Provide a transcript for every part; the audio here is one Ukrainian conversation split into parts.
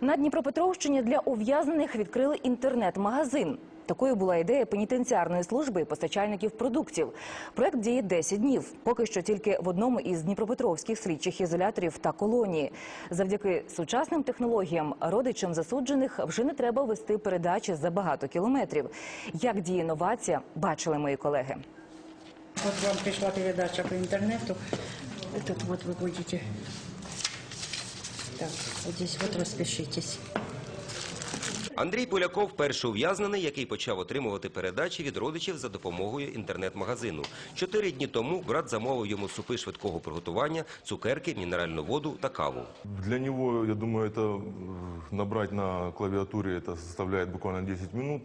На Дніпропетровщині для ув'язнених відкрили інтернет-магазин. Такою була ідея пенітенціарної служби і постачальників продуктів. Проект діє 10 днів. Поки що тільки в одному із дніпропетровських слідчих ізоляторів та колонії. Завдяки сучасним технологіям родичам засуджених вже не треба вести передачі за багато кілометрів. Як діє новація, бачили мої колеги. Вот вам пришла передача по интернету. Этот вот вы будете. Так, вот здесь вот распишитесь. Андрій Поляков перший ув'язнений, який почав отримувати передачі від родичів за допомогою інтернет-магазину. Чотири дні тому брат замовив йому супи швидкого приготування, цукерки, мінеральну воду та каву. Для него, я думаю, это э, набрать на клавиатуре это составляет буквально 10 минут,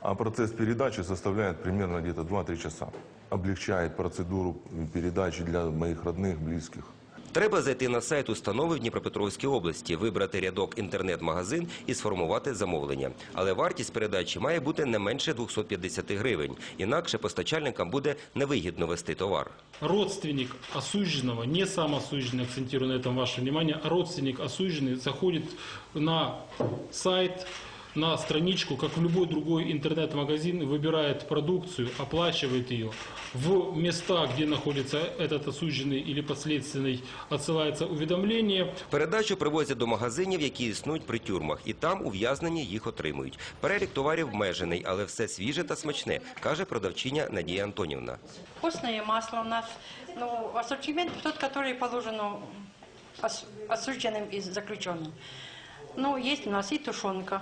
а процесс передачи составляет примерно где-то 2-3 часа. Облегчает процедуру передачи для моих родных, близких. Треба зайти на сайт установи в Дніпропетровській області, вибрати рядок інтернет-магазин і сформувати замовлення. Але вартість передачі має бути не менше 250 гривень. Інакше постачальникам буде невигідно вести товар. родственник осужденного, не сам осужденный, акцентирую на этом ваше внимание, а родственник осужденный заходит на сайт, на страничку, как в любой другой интернет-магазин, выбирает продукцию, оплачивает ее. В места, где находится этот осужденный или подследственный, отсылается уведомление. Передачу привозять до магазинів, які існують при тюрмах, і там ув'язнені їх отримують. Перелік товарів обмежений, але все свіже та смачне, каже продавчиня Надія Антонівна. Вкусное масло у нас. Ну, ассортимент тот, который положено ос- осужденным и заключенным. Ну, есть у нас и тушенка,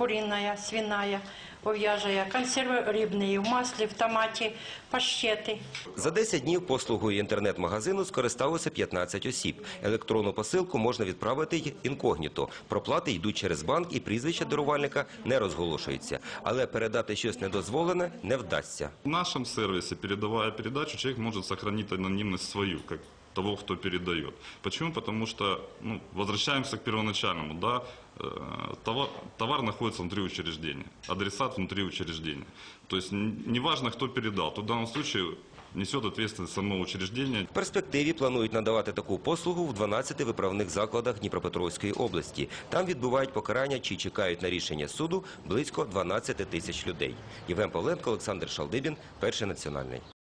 куриная, свиная, говяжья, консервы рыбные в масле, в томате, паштеты. За 10 днів послугою інтернет-магазину скористалося 15 осіб. Електронну посилку можна відправити й інкогніто. Проплати йдуть через банк і прізвище дарувальника не розголошується. Але передати щось недозволене не вдасться. В нашем сервисе, передавая передачу, человек может сохранить анонимность свою, как того, кто передает. Почему? Потому что, ну, возвращаемся к первоначальному, да, э, товар, товар находится внутри учреждения, адресат внутри учреждения. То есть неважно, кто передал, то в данном случае несет ответственность само учреждение. В перспективі планують надавати таку послугу в 12 виправних закладах Дніпропетровської області. Там відбувають покарання чи чекають на рішення суду близько 12 тисяч людей. Євген Павленко, Олександр Шалдибін, перший національний.